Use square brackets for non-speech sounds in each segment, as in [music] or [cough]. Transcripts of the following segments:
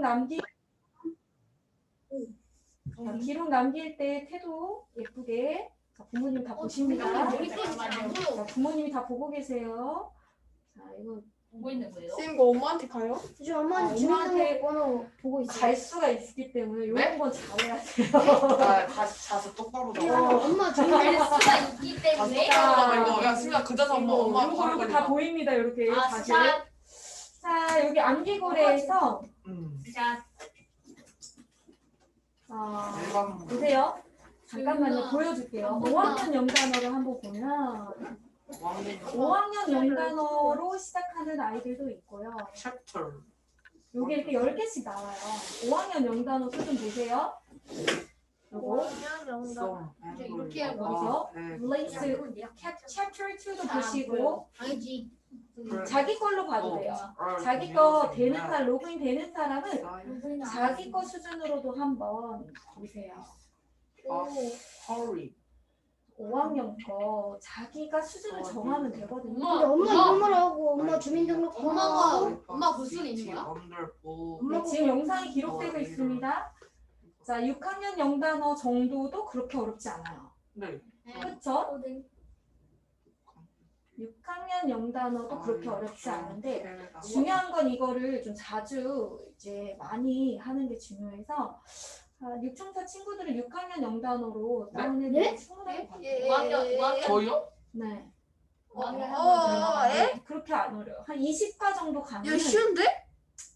기록 남기 자, 기록 남길 때 태도 예쁘게 자, 부모님 다 보십니다. 자, 부모님이 다 보고 계세요. 자, 이거 보고 있는 거예요? 쌤 이거 엄마한테 가요? 아, 엄마는 엄마한테 주민등록번호 보고 있어요. 갈 수가 있기 때문에 이런 네? 건 잘해야 돼요. 아, 다시 자세 똑바로 나와. 엄마 주민 갈 수가 있기 때문에. 이거 야, 승민아 그 자세 한번 엄마 이거 바로 이거 다. 보입니다. 이렇게 아 다시. 진짜 자, 여기 암기고래에서 음. 진짜 어, 일반 보세요. 잠깐만요. 보여줄게요. 주민아. 5학년 영단어를 한번 보면 왕년 5학년 영단어로 시작하는 아이들도 있고요. 챕터. 여기 이렇게 10개씩 나와요. 5학년 영단어 수준 보세요. 요거 썸. 이렇게 하고 여기서 네. 레이스 챕터 2도 보시고 아니 지 자기 걸로 봐도 돼요. 어, 자기 거 되는 사람, 로그인 되는 사람은 자기 거 수준으로도 한번 보세요. 허리. 5학년 거 자기가 수준을 정하면 되거든요. 근데 엄마 엄마 엄마 이름을 하고 엄마 주민등록번호 엄마가 하고 엄마 볼 수는 있는 거야? 네, 지금 영상이 기록되고 있습니다. 자, 6학년 영단어 정도도 그렇게 어렵지 않아요. 네. 그렇죠? 6학년 영단어도 그렇게 어렵지 않은데 중요한 건 이거를 좀 자주 이제 많이 하는 게 중요해서 아, 육중사 친구들은 6학년 영단어로 다운 해도 네? 충분하게 봐요. 예. 5학년 5학년 저요? 네. 5학년 어, 한번 에? 그렇게 안 어려요. 한 20과 정도 가면 쉬운데?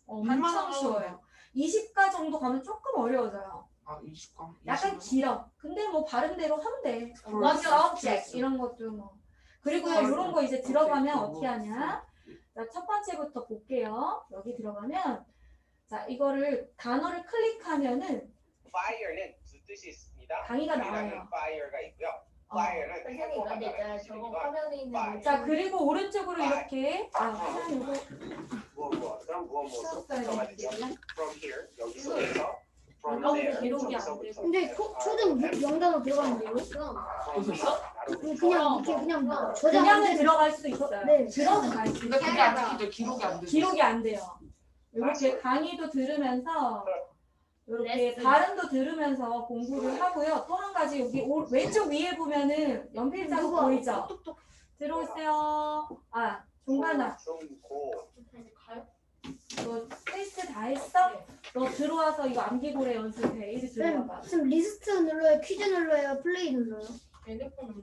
엄청 할만하고. 쉬워요. 20과 정도 가면 조금 어려워져요. 아, 20강. 약간 길어. 근데 뭐 발음대로 하면 돼. 완전 subject 이런 것도 뭐. 그리고요, 맞아. 이런 거 이제 들어가면 어떻게 하냐? 자, 첫 번째부터 볼게요. 여기 들어가면 자, 이거를 단어를 클릭하면은 fire는 두 뜻이 있습니다. 강의가 나와요. fire가 있고요. 어. fire는 선생님 근데 해고하다라는 있잖아요 저거 뜻이거든요. 화면에 있는 자, 그리고 오른쪽으로 이렇게 아, 하나 요거 무엇 무엇은 무엇. From here 여기서부터 from 어, there 기록이 안 저기서부터 근데 초, 초등 육- 영단어 들어가는데요? 그럼 보셨어? 그냥 그냥 이렇게 그냥 막 저장 그냥은 들어갈 수 있어요. 네. 들어는 갈수 근데 있어요. 그게 안 찍히죠. 기록이 안 되죠. 기록이 안 돼요. 이렇게 강의도 들으면서 이렇게 레슨. 발음도 들으면서 공부를 하고요. 또 한 가지 여기 오- 왼쪽 위에 보면은 연필 자국 보이죠? 들어오세요. 아, 종관아, 중고 가요? 너 테스트 다 했어? 너 들어와서 이거 암기고래 연습해. 이리 들어와봐. 쌤, 쌤 리스트 눌러요? 퀴즈 눌러요? 플레이 눌러요? 핸드폰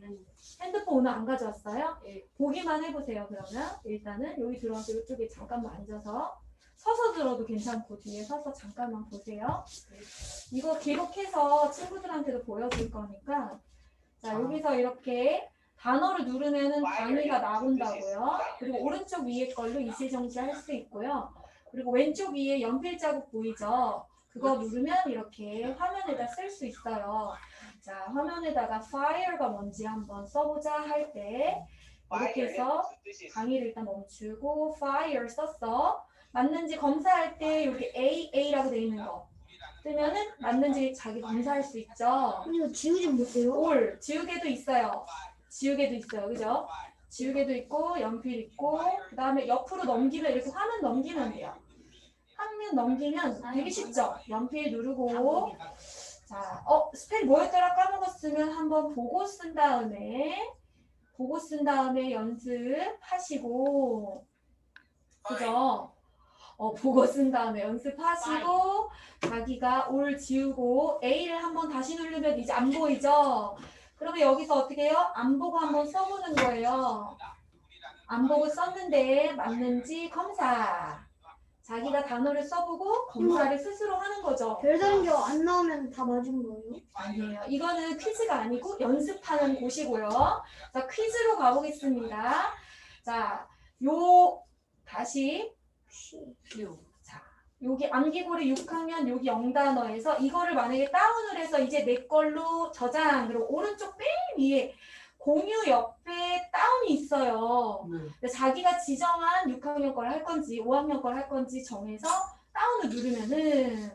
핸드폰 오늘 안 가져왔어요? 예. 보기만 해보세요. 그러면 일단은 여기 들어와서 이쪽에 잠깐만 앉아서 서서 들어도 괜찮고 뒤에 서서 잠깐만 보세요. 이거 기록해서 친구들한테도 보여줄 거니까 자 여기서 이렇게 단어를 누르면은 단위가 나온다고요. 그리고 오른쪽 위에 걸로 이실정지 할 수 있고요. 그리고 왼쪽 위에 연필 자국 보이죠? 그거 누르면 이렇게 화면에다 쓸 수 있어요. 자, 화면에다가 fire가 뭔지 한번 써보자 할 때 이렇게 해서. 강의를 일단 멈추고 fire 썼어. 맞는지 검사할 때 여기 A, A라고 돼 있는 거 뜨면은 맞는지 자기 검사할 수 있죠. 아니 이거 지우지 못해요? 올 지우개도 있어요. 지우개도 있어요. 그죠? 지우개도 있고 연필 있고 그 다음에 옆으로 넘기면 이렇게 화면 넘기면 돼요. 화면 넘기면 되게 쉽죠? 연필 누르고 자, 어 스펠 뭐였더라 까먹었으면 한번 보고 쓴 다음에 보고 쓴 다음에 연습하시고 그죠? 어, 보고 쓴 다음에 연습하시고 자기가 올 지우고 A를 한번 다시 누르면 이제 안 보이죠? 그러면 여기서 어떻게 해요? 안 보고 한번 써보는 거예요. 안 보고 썼는데 맞는지 검사. 자기가 단어를 써보고 검사를 스스로 하는 거죠. 별다른 게 안 나오면 다 맞은 거예요? 아니에요. 이거는 퀴즈가 아니고 연습하는 곳이고요. 자, 퀴즈로 가보겠습니다. 자, 요, 다시. 자, 여기 암기고래 6학년 여기 영단어에서 이거를 만약에 다운을 해서 이제 내 걸로 저장, 그리고 오른쪽 맨 위에 공유 옆에 다운이 있어요. 네. 자기가 지정한 6학년 걸 할 건지 5학년 걸 할 건지 정해서 다운을 누르면은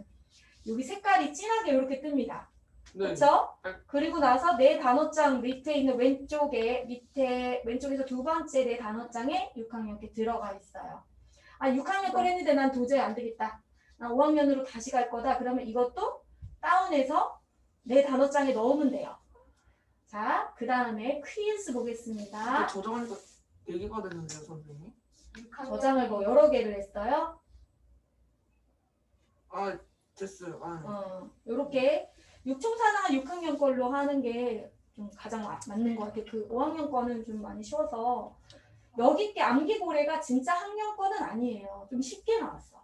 여기 색깔이 진하게 이렇게 뜹니다. 네. 그렇죠? 그리고 나서 내 단어장 밑에 있는 왼쪽에 밑에 왼쪽에서 두 번째 내 단어장에 6학년 게 들어가 있어요. 아 6학년 걸 했는데 난 도저히 안 되겠다. 나 5학년으로 다시 갈 거다. 그러면 이것도 다운해서 내 단어장에 넣으면 돼요. 자, 그 다음에 퀴즈 보겠습니다. 저장하니까 4개가 됐는데요, 선생님? 저장을 뭐 여러 개를 했어요. 아, 됐어요. 아, 어, 요렇게 육총사나 6학년 걸로 하는 게 좀 가장 마- 맞는 것 같아요. 그 5학년 거는 좀 많이 쉬워서 여기 게 암기고래가 진짜 학년 거는 아니에요. 좀 쉽게 나왔어.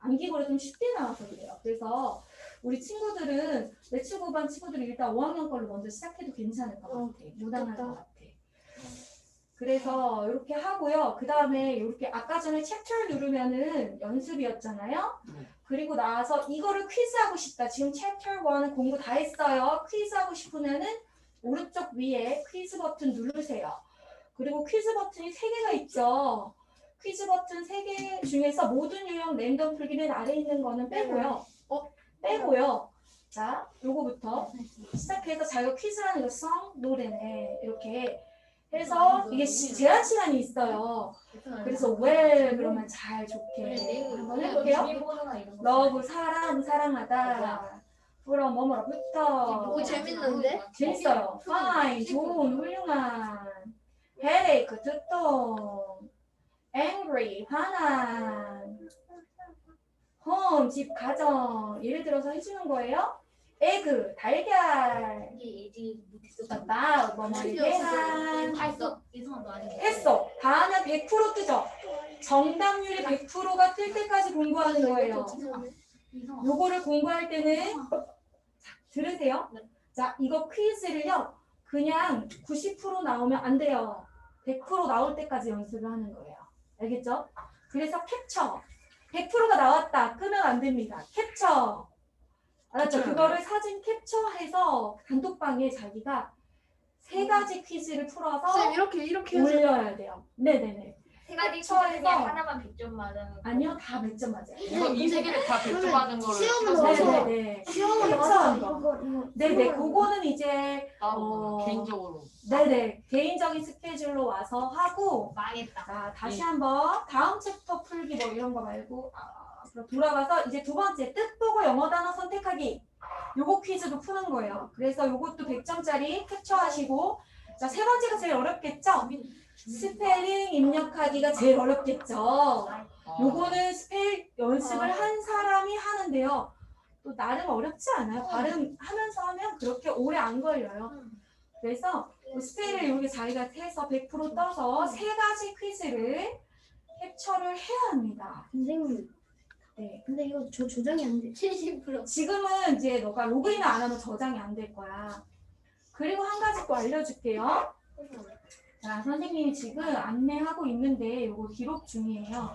암기고래 좀 쉽게 나와서 그래요. 그래서 우리 친구들은 내치고반 친구들이 일단 5학년 걸로 먼저 시작해도 괜찮을 것 같아. 무난할 것 같아. 그래서 이렇게 하고요. 그 다음에 이렇게 아까 전에 챕터를 누르면은 연습이었잖아요. 네. 그리고 나서 이거를 퀴즈하고 싶다. 지금 챕터 1 공부 다 했어요. 퀴즈하고 싶으면은 오른쪽 위에 퀴즈 버튼 누르세요. 그리고 퀴즈 버튼이 세 개가 있죠. 퀴즈 버튼 세개 중에서 모든 유형 랜덤 풀기 맨 아래 있는 거는 빼고요. 어? 빼고요. 자, 요거부터 시작해서 자기가 퀴즈하는 거 성, 노래네. 이렇게 해서 이게 시- 제한 시간이 있어요. 그래서 왜 그러면 잘 좋게 한번 해볼게요. 러브 사랑 사랑하다. 그럼 뭐뭐로부터 오 재밌는데? 재밌어요. fine 좋은 훌륭한 headache 두통 angry 화난 home 집 가정 예를 들어서 해주는 거예요. egg 달걀 about 뭐뭐에 대한 했어. 다음에 100% 뜨죠. 정답률이 100%가 뜰 때까지 공부하는 거예요. 요거를 공부할 때는 자, 들으세요. 자, 이거 퀴즈를요. 그냥 90% 나오면 안 돼요. 100% 나올 때까지 연습을 하는 거예요. 알겠죠? 그래서 캡처. 100%가 나왔다. 끄면 안 됩니다. 캡처. 알았죠? 그거를 사진 캡처해서 단톡방에 자기가 세 가지 퀴즈를 풀어서 쌤 이렇게 이렇게 해서 올려야 돼요. 네네네. 캡처해서- 퀴즈 중에 하나만 100점 맞으면 아니요, 다 100점 맞아요. 이거 이 세 개를 다 결정하는 거를 시험은 어디서- 네 네 네. 시험을 캡처한 나와서 거. 이거 이거 네네, 이거 그거는 이제 따로 어. 개인적으로 네네 개인적인 스케줄로 와서 하고 망했다. 자 다시 네. 한번 다음 챕터 풀기 뭐 이런 거 말고 아, 돌아가서 이제 두 번째 뜻 보고 영어 단어 선택하기 요거 퀴즈도 푸는 거예요. 그래서 요것도 100점짜리 캡처하시고 자 세 번째가 제일 어렵겠죠? 스펠링 입력하기가 제일 어렵겠죠. 아, 요거는 스펠 연습을 한 사람이 하는데요. 또 나름 어렵지 않아요. 발음 하면서 하면 그렇게 오래 안 걸려요. 그래서 그 스펠을 이렇게 자기가 해서 100% 떠서 세 가지 퀴즈를 캡처를 해야 합니다. 선생님 네. 근데 이거 저 조정이 안 돼. 70% 지금은 이제 너가 로그인을 안 하면 저장이 안 될 거야. 그리고 한 가지 또 알려줄게요. 자, 선생님이 지금 안내하고 있는데 이거 기록 중이에요.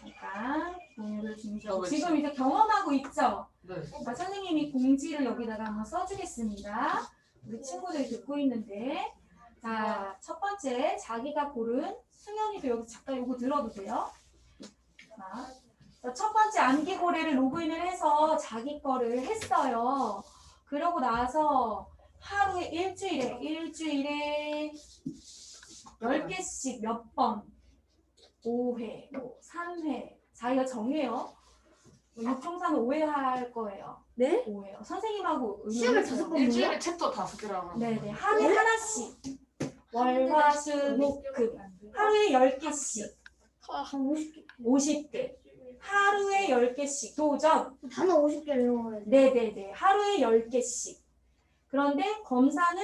잠깐 공유를 중지하고 왜 지금 이제 경험하고 있죠? 네. 자, 선생님이 공지를 여기다가 한번 써주겠습니다. 우리 친구들이 듣고 있는데. 자, 첫 번째, 자기가 고른 승현이도 여기 잠깐 이거 들어도 돼요? 자, 자, 첫 번째 암기고래를 로그인을 해서 자기 거를 했어요. 그러고 나서 하루에 일주일에, 일주일에 10개씩 몇 번, 5회, 뭐 3회, 자기가 정해요. 뭐 육종사는 5회 할 거예요. 네? 5회요. 선생님하고 시험을 의논해서. 다섯 번 일주일에 챕터 다섯 개라고 네네. 하루에 하나씩. 월, 화, 수, 목, 금. 하루에 10개씩. 한 50개. 50개. 하루에 10개씩. 도전. 단어 50개를 외워야 돼. 네네네. 하루에 10개씩. 그런데 검사는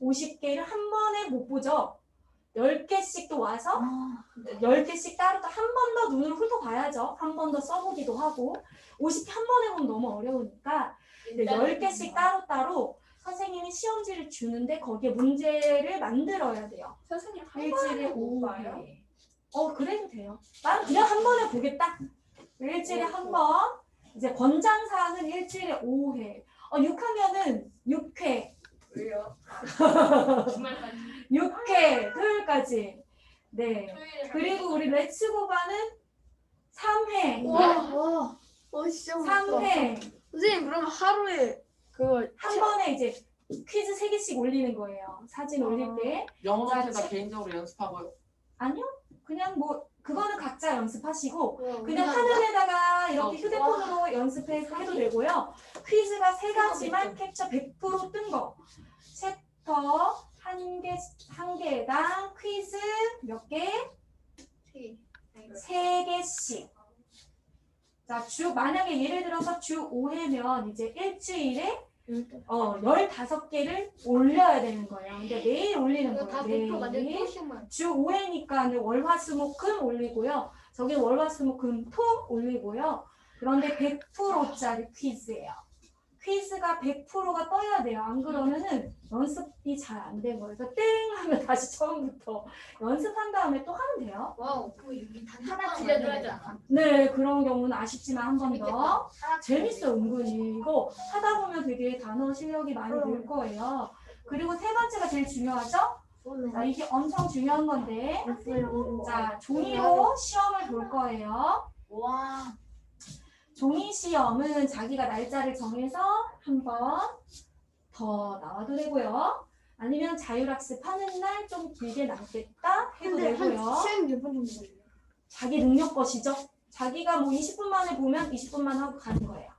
50개를 한 번에 못 보죠. 10개씩 또 와서 아, 10개씩 따로 한번 더 눈으로 훑어봐야죠. 한 번 더 써보기도 하고. 50개 한 번에 보면 너무 어려우니까 네, 10개씩 따로따로 선생님이 시험지를 주는데 거기에 문제를 만들어야 돼요. 선생님 일주일에 5회. 어, 그래도 돼요. 난 그냥 한 번에 보겠다. 일주일에 한 번. 이제 권장사항은 일주일에 5회. 어, 6학년은 6회. 왜요? [laughs] 6회. 토요일까지. 네. 그리고 우리 레츠고바는 3회. 와, 어 진짜 3회. 선생님 그럼 하루에 그거 한 번에 이제 퀴즈 3개씩 올리는 거예요. 사진 올릴 때. 영어 자, 자체가 책- 개인적으로 연습하고요. 아니요. 그냥 뭐 그거는 각자 연습하시고 어, 그냥 화면에다가 이렇게 휴대폰으로 연습해도 되고요. 퀴즈가 세 가지만 캡처 100%뜬 거. 챕터 한 개, 한 개당 퀴즈 몇 개? 세 개씩. 자, 주, 만약에 예를 들어서 주 5회면 이제 일주일에 어, 15개를 올려야 되는 거예요. 근데 매일 올리는 이거 거예요. 다 대표가 내 매일. 토시만. 주 5회니까 월화수목금 올리고요. 저기 월화수목금 토 올리고요. 그런데 100%짜리 퀴즈예요. 퀴즈가 100%가 떠야 돼요. 안 그러면은 연습이 잘 안 된 거예요. 그래서 땡 하면 [laughs] 다시 처음부터 연습한 다음에 또 하면 돼요. 와우 그단 하나 들려줘야. 되나? 네, 그런 경우는 아쉽지만 한 번 더. 재밌겠다. 재밌어 은근히 이거 하다 보면 되게 단어 실력이 많이 늘. 거예요. 그리고 세 번째가 제일 중요하죠? 자 이게 엄청 중요한 건데 자 종이로 시험을 볼 거예요. 와 종이 시험은 자기가 날짜를 정해서 한 번 더 나와도 되고요. 아니면 자율학습 하는 날 좀 길게 남겠다 해도 근데 되고요. 한 시간 몇분 정도 걸려요? 자기 능력 것이죠. 자기가 뭐 20분 만에 보면 20분만 하고 가는 거예요.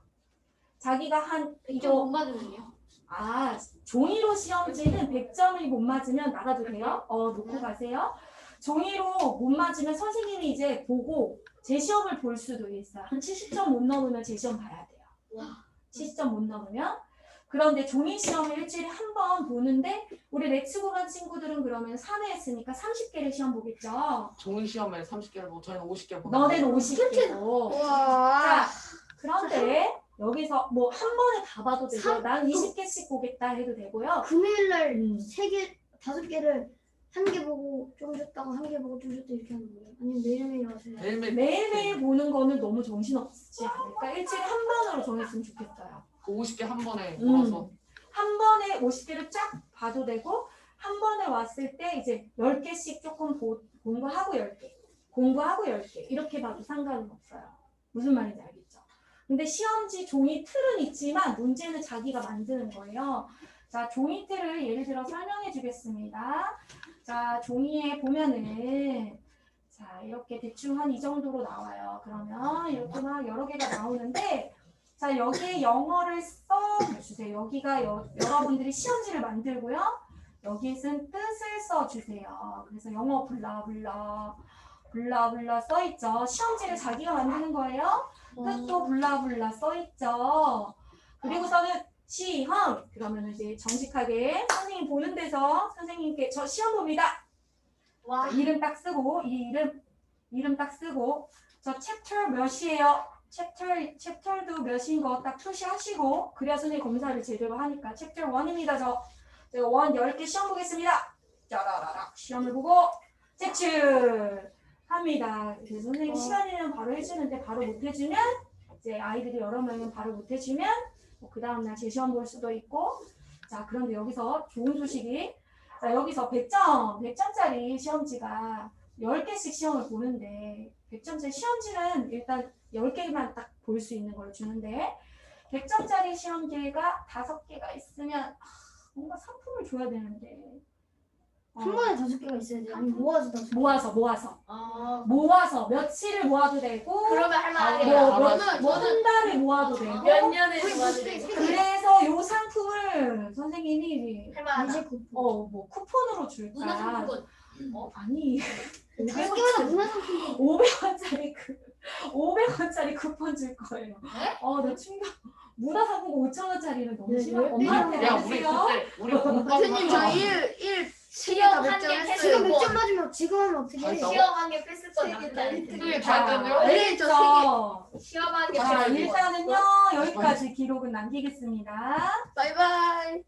자기가 한 이거 못 맞으면요? 아 종이로 시험지는 100점이 못 맞으면 나가도 돼요. 어 놓고 가세요. 종이로 못 맞으면 선생님이 이제 보고 제 시험을 볼 수도 있어요. 한 70점 못 넘으면 제 시험 봐야 돼요. 70점 못 넘으면 그런데 종이 시험을 일주일에 한 번 보는데 우리 레츠고 간 친구들은 그러면 3회 했으니까 30개를 시험 보겠죠. 종이 시험에 30개를 보고 저희는 50개 보고. 너네는 50개고. 와. 자, 그런데 여기서 뭐 한 번에 다 봐도 되고요. 난 20개씩 보겠다 해도 되고요. 금요일 날 음. 세 개, 다섯 개를 한 개 보고 좀 줬다가 한 개 보고 좀 줬다 이렇게 하는 거예요? 아니면 매일매일 하세요? 매일매일 매일매일 보는 거는 너무 정신없지 않을까? 일주일에 한 번으로 정했으면 좋겠어요. 그 50개 한 번에 음. 몰아서. 한 번에 50개를 쫙 봐도 되고, 한 번에 왔을 때 이제 10개씩 조금 보, 공부하고 10개, 공부하고 10개, 이렇게 봐도 상관은 없어요. 무슨 말인지 알겠죠? 근데 시험지 종이 틀은 있지만 문제는 자기가 만드는 거예요. 자, 종이 틀을 예를 들어 설명해 주겠습니다. 자, 종이에 보면은 자, 이렇게 대충 한 이 정도로 나와요. 그러면 이렇게 막 여러 개가 나오는데 자, 여기에 영어를 써 주세요. 여기가 여, 여러분들이 시험지를 만들고요. 여기에는 뜻을 써 주세요. 그래서 영어 블라블라 블라블라 써 있죠. 시험지를 자기가 만드는 거예요. 뜻도 블라블라 써 있죠. 그리고서는 시험 그러면 이제 정직하게 선생님 보는 데서 선생님께 저 시험 봅니다. 와 자, 이름 딱 쓰고 이 이름 이름 딱 쓰고 저 챕터 몇이에요? 챕터 챕터도 몇인 거 딱 표시하시고 그래야 선생님 검사를 제대로 하니까 챕터 1입니다. 저 제가 원 10개 시험 보겠습니다. 짜라라락 시험을 보고 제출 합니다. 그래서 선생님 시간이면 바로 해주는데 바로 못 해주면 이제 아이들이 여러 명은 바로 못 해주면 뭐 그 다음날 재시험 볼 수도 있고 자 그런데 여기서 좋은 소식이 자, 여기서 100점, 100점짜리 시험지가 10개씩 시험을 보는데 100점짜리 시험지는 일단 10개만 딱 볼 수 있는 걸 주는데 100점짜리 시험지가 5개가 있으면 아, 뭔가 상품을 줘야 되는데. 어, 한 번에 다섯 개가 있어야 돼요? 아니 모아서 다섯 개? 모아서 모아서 어 모아서 며칠을 모아도 되고 그러면 뭐, 할만하겠다 뭐, 그러면 뭐한 달에 모아도 되고 몇 년을 우리 좋아도 무슨 되고 그래서 요 상품을 선생님이 할만하다 이제 쿠폰. 어뭐 쿠폰으로 줄까 문화상품권 어, 아니 다섯 개마다 문화 상품권. 500원짜리 그 500원짜리 쿠폰 줄 거예요. 어, 나 충격. 문화상품권 5천원짜리는 너무 네, 심한 네. 엄마한테 야 우리 말해주세요. 그때 우리 [laughs] 공부 선생님 저 1, 1, 시험 몇 한개 점 패스 지금 했어요? 몇점 맞으면 지금 하면 어떻게 해? 시험 한개 패스권 자, 됐네요? 알겠죠? 시험 한개 자, 일단은요, 여기까지 기록은 남기겠습니다. 바이바이.